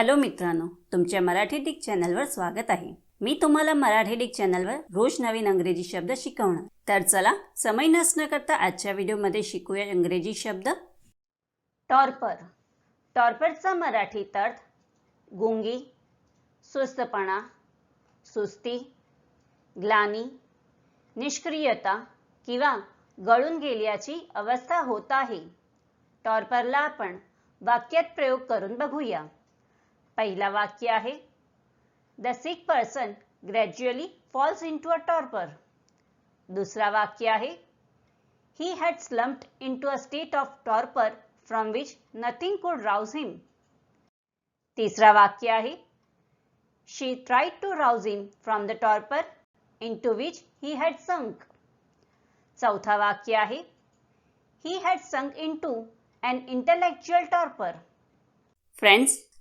Hello मित्रांनो तुमच्या Marathi Dick चॅनलवर स्वागत आहे. मी तुम्हाला मराठी डिक चॅनलवर रोज नवीन अंग्रेजी शब्द शिकवणार. तर चला समय नसणं करता आजच्या व्हिडिओमध्ये शिकूया इंग्रजी शब्द. टॉर्पर. टॉर्परचा मराठीत अर्थ गुंगी सुस्तपणा सुस्ती ग्लानी निष्क्रियता किंवा गळून गेल्याची अवस्था होत आहे. टॉर्परला आपण वाक्यात प्रयोग करून बघूया. पहिला वाक्य आहे. The sick person gradually falls into a torpor दुसरा वाक्य आहे. He had slumped into a state of torpor from which nothing could rouse him तिसरा वाक्य आहे. She tried to rouse him from the torpor into which he had sunk चौथा वाक्य आहे. He had sunk into and intellectual torpor friends